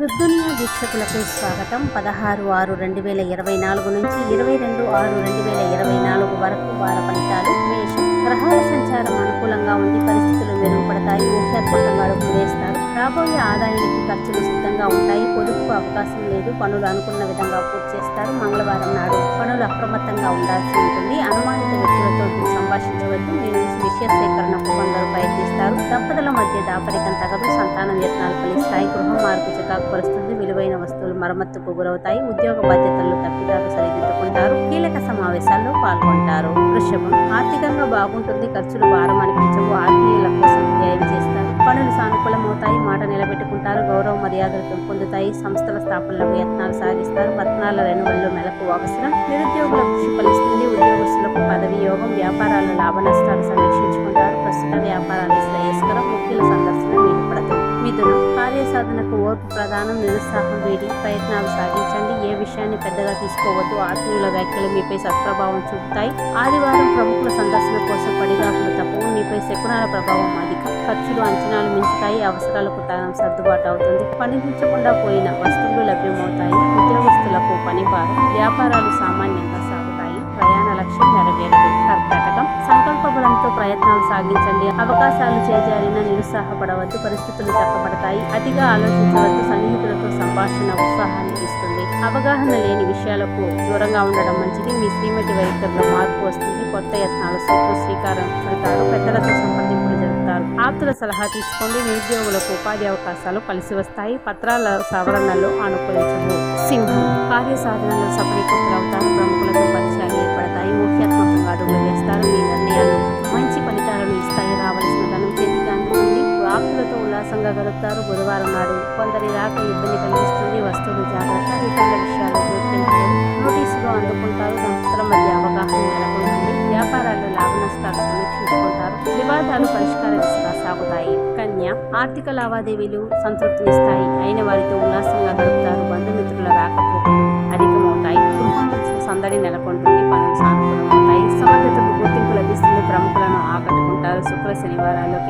దుర్దునియా వీక్షకులకు స్వాగతం. పదహారు ఆరు రెండు వేల ఇరవై నాలుగు నుంచి ఇరవై రెండు ఆరు రెండు వేల ఇరవై నాలుగు వరకు వార ఫలితాలు మేషం గ్రహాల సంచారం అనుకూలంగా ఉంది పరిస్థితులు మెరుగుపడతాయి. ఊహాత్మకంగా వేస్తారు. రాబోయే ఆదాయానికి ఖర్చులు సిద్ధంగా ఉంటాయి. పొదుపుకు అవకాశం లేదు. పనులు అనుకున్న విధంగా పూర్తి చేస్తారు. మంగళవారం నాడు పనులు అప్రమత్తంగా ఉండాల్సి ఉంటుంది. అనుమానిత వ్యక్తులతో సంభాషించవద్దు. మీరు విషయ సేకరణకు కొందరు ప్రయత్నిస్తారు. దంపతుల మధ్య దాపరికం తగదు. సంతానం వేతనాలు ఫలిస్తాయి. గృహం మార్పు చికాకు పరుస్తుంది విలువైన వస్తువులు మరమ్మత్తుకు గురవుతాయి. ఉద్యోగ బాధ్యతలు తప్పిదాలు సరిదిద్దుకుంటారు. కీలక సమావేశాల్లో పాల్గొంటారు. వృషభం ఆర్థికంగా బాగుంటుంది. ఖర్చులు భారం అనిపించవు. ఆత్మీయుల కోసం నిలబెట్టుకుంటారు గౌరవ మర్యాదలు పెంపొందుతాయి. సంస్థల స్థాపనలకు యత్నాలు సాగిస్తారు పత్నాల రెన్యువల్లో మెలకు అవసరం నిరుద్యోగుల కృషి ఫలిస్తుంది. ఉద్యోగస్తులకు పదవి యోగం వ్యాపారాల లాభ నష్టాలు సమీక్షించుకుంటారు. ప్రస్తుత వ్యాపారాలు శ్రేయస్కరం ముఖ్యుల సందర్శన వీలుపడదు మిథునం. కార్యసాధనకు ఓర్పు ప్రధానం నిరుత్సాహం వీడి ప్రయత్నాలు సాగించారు విషయాన్ని పెద్దగా తీసుకోవద్దు. ఆత్మీయుల వ్యాఖ్యలు మీపై సత్ప్రభావం చూపుతాయి. ఆదివారం ప్రముఖుల సందర్శన కోసం పడిగాపులు తప్పవు. మీపై శకునాల ప్రభావం అధికం. ఖర్చులు అంచనాలు మించుతాయి. అవసరాలకు తగిన సర్దుబాటు అవుతుంది. పనిపించకుండా పోయిన వస్తువులు లభ్యమవుతాయి. ఉద్యోగస్తులకు పని భారం వ్యాపారాలు సామాన్యంగా సాగుతాయి. ప్రయాణ లక్ష్యం నెరవేరు ప్రయత్నాలు సాగించండి. అవకాశాలు చేజారిన నిరుత్సాహపడవద్దు. పరిస్థితులు చక్కబడతాయి. అతిగా ఆలోచించవద్దు. సన్నిహితులతో సంభాషణ ఉత్సాహాన్ని ఇస్తుంది. అవగాహన లేని విషయాలకు దూరంగా ఉండడం మంచిది. మీ శ్రీమతి వైఖరిలో మార్పు వస్తుంది. కొత్త యత్నాలు శ్రీకారం పెడతారు పెద్దలతో సంప్రదింపులు జరుపుతారు. ఆప్తుల సలహా తీసుకోండి. నిరుద్యోగులకు ఉపాధి అవకాశాలు కలిసి వస్తాయి. పత్రాల సవరణలో అనుకూలించవు సింహం కార్యసాధనలో సఫలీకృతులవుతారు. ప్రముఖులతో పరిచయం బుధవారం నాడు కొందరి రాక ఇబ్బంది కలిగిస్తుంది వస్తువులు జాగ్రత్త. ఇతరుల విషయాలు జోక్యం నోటీసులు అందుకుంటారు. దంపతుల మధ్య అవగాహన నెలకొంటుంది. వ్యాపారాల్లో లాభ నష్టాలు సమీక్షించుకుంటారు. వివాదాలు పరిష్కార దిశగా సాగుతాయి. కన్య ఆర్థిక లావాదేవీలు సంతృప్తినిస్తాయి. అయిన వారితో ఉల్లాసంగా గడుపుతారు. బంధుమిత్రుల రాకపోకలు అధికమవుతాయి. గృహం సందడి నెలకొంటుంది. పనులు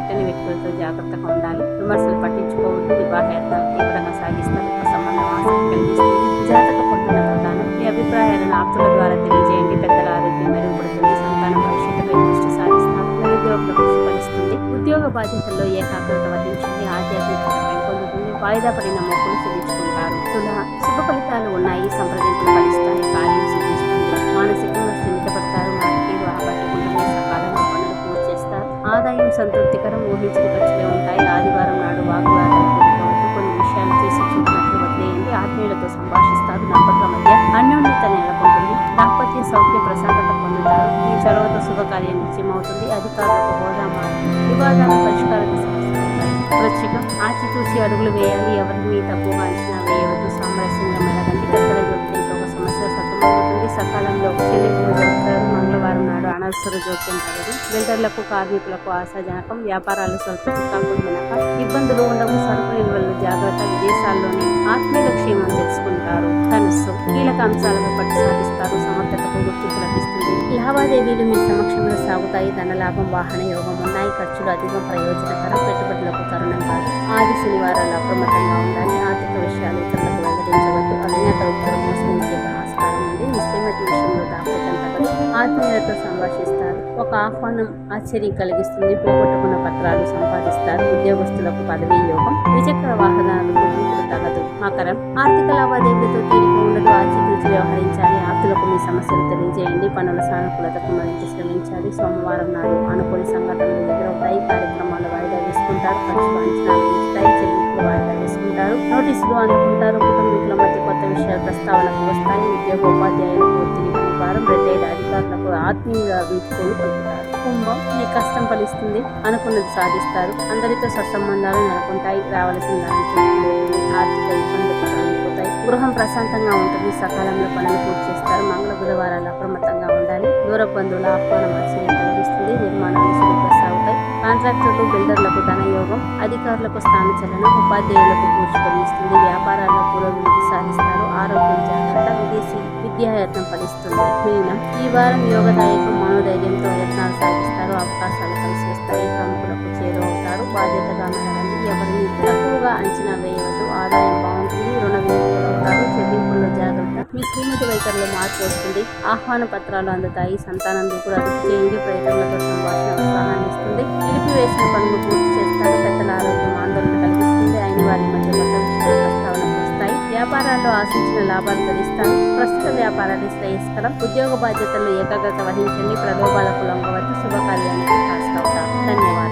శనివారాల్లో వ్యక్తులతో జాగ్రత్తగా ఉండాలి. విమర్శలు పట్టించుకోవద్దు. వివాహయాత్రలు తీవ్రంగా సాగిస్తారు. సంబంధం ఆసక్తి కలిగిస్తుంది. జాతక పొందిన ప్రధానం. ఈ అభిప్రాయాలను ఆప్తుల ద్వారా తెలియజేయండి. పెద్దల ఆరోగ్యం మెరుగుపడుతుంది. సంతానం భవిష్యత్తుపై దృష్టి సాధిస్తారు నిరుద్యోగుల కృషి ఫలిస్తుంది ఉద్యోగ బాధ్యతల్లో ఏకాగ్రత వహించండి. ఆధ్యాత్మికత పెంపొందుతుంది వాయిదా పడిన మొక్కులు చెల్లించుకుంటారు. తుల శుభ ఫలితాలు ఉన్నాయి. సంప్రదింపులు ఫలిస్తాయి. కానీ సంతృప్తికరం ఊహించిన ఉంటాయి. ఆదివారం నాడు వాగ్వాదాలు కొన్ని విషయాలు చేసి చూపినట్లు వదిలేయండి. ఆత్మీయులతో సంభాషిస్తారు. దంపతుల మధ్య అన్యోన్యత నెలకొంటుంది. దాంపత్య సౌఖ్య ప్రశాంతత పొందుతారు. ఈ చొరవతో శుభకార్యం నిత్యమవుతుంది. అధికారులకు హోదా మారుతుంది. వివాదాల పరిష్కార దిశగా సాగుతాయి వృశ్చికం ఆచితూచి అడుగులు వేయాలి. ఎవరిని తక్కువగా అంచనా వేయవద్దు. సామరస్యంగా మెలగండి. పెద్దల జోక్యంతో ఒక సమస్య సతమవుతుంది. సకాలంలో చెల్లింపులు జరుగుతారు మంగళవారం జోక్యం బిల్డర్లకు కార్మికులకు ఆశాజనకం వ్యాపారాలు స్వల్ప చిక్కాకులు మినక ఇబ్బందులు ఉండవు. సరుకు నిల్వలు జాగ్రత్త విదేశాల్లోని ఆత్మీయుల క్షేమం తెలుసుకుంటారు. ధనుస్సు కీలక అంశాలను పట్టు సాధిస్తారు సమర్థతకు గుర్తింపు లభిస్తుంది. లావాదేవీలు మీ సమక్షంలో సాగుతాయి. ధనలాభం వాహన యోగం ఉన్నాయి. ఖర్చులు అధికం ప్రయోజనకరం పెట్టుబడులకు తరుణం కాదు. ఆది శనివారాలు అప్రమత్తంగా ఆత్మీయత ఆత్మీయులతో సంభాషిస్తారు. ఒక ఆహ్వానం ఆశ్చర్యం కలిగిస్తుంది. పోగొట్టుకున్న పత్రాలు సంపాదిస్తారు. ఉద్యోగస్తులకు పదవీ యోగం ద్విచక్ర వాహనాలకు తగదు. మకరం ఆర్థిక లావాదేవీలతో తీరిక ఉండదు. ఆచితూచి వ్యవహరించాలి. ఆప్తులకు మీ సమస్యలు తెలియజేయండి. పనుల సానుకూలతకు మరింత శ్రమించాలి. సోమవారం నాడు అనుకోని సంఘటనలు ఎదురవుతాయి కార్యక్రమాలు వాయిదా వేసుకుంటారు. ఖర్చులు అంచనాలు ఉంచుతాయి చెల్లింపులు వాయిదా వేసుకుంటారు. నోటీసులు అందుకుంటారు. కుటుంబీకుల మధ్య కొత్త విషయాలు ప్రస్తావనకు వస్తాయి. ఉద్యోగ ఉపాధ్యాయులకు ఒత్తిడి భారం వారం అధికారులకు ఆత్మీయంగా వీడ్కోలు పొందుతారు కుంభం మీ కష్టం ఫలిస్తుంది అనుకున్నది సాధిస్తారు. అందరితో సత్సంబంధాలు నెలకొంటాయి. రావలసిన ఆర్థిక ఇబ్బందులు తొలగిపోతాయి. గృహం ప్రశాంతంగా ఉంటుంది. సకాలంలో పనులు పూర్తి చేస్తారు. మంగళ బుధవారాలు అప్రమత్తంగా ఉండాలి. దూర బంధువుల ఆహ్వానం ఆశ్చర్యం కలిగిస్తుంది. నిర్మాణాలు సాగుతాయి. కాంట్రాక్టర్లు బిల్డర్లకు ధనయోగం అధికారులకు స్థానచలనం ఉపాధ్యాయులకు పూర్తి కలిగిస్తుంది. విద్యాయత్నం ఫలిస్తుంది. మీనం ఈ వారం యోగదాయకం మనోధైర్యంతో యత్నాలు సాగిస్తారు. అవకాశాలు కలిసి వస్తాయి ప్రముఖులకు చేరువవుతారు. బాధ్యతగా మెలగండి ఎవరిని తక్కువగా అంచనా వేయవద్దు. ఆదాయం బాగుంటుంది. రుణ విముక్తులవుతారు. చెల్లింపుల్లో జాగ్రత్త. మీ శ్రీమతి వైఖరిలో మార్పు వస్తుంది. ఆహ్వాన పత్రాలు అందుతాయి. సంతానం దూకుడు అదుపు చేయండి. ప్రయత్నంలో సంభాషణ ఉత్సాహాన్ని ఇస్తుంది. నిలిపివేసిన పనులు పూర్తి చేస్తారు. పెద్దల ఆరోగ్యం ఆందోళన కలిగిస్తుంది. అయిన వారి మధ్య కొత్త విషయాలు వ్యాపారాల్లో ఆశించిన లాభాలు గడిస్తారు ప్రస్తుత వ్యాపారాన్ని శ్రేయస్కరం. ఉద్యోగ బాధ్యతలు ఏకాగ్రత వహించండి. ప్రలోభాలకు లొంగవద్దు శుభకార్యానికి కాస్త ధన్యవాదాలు.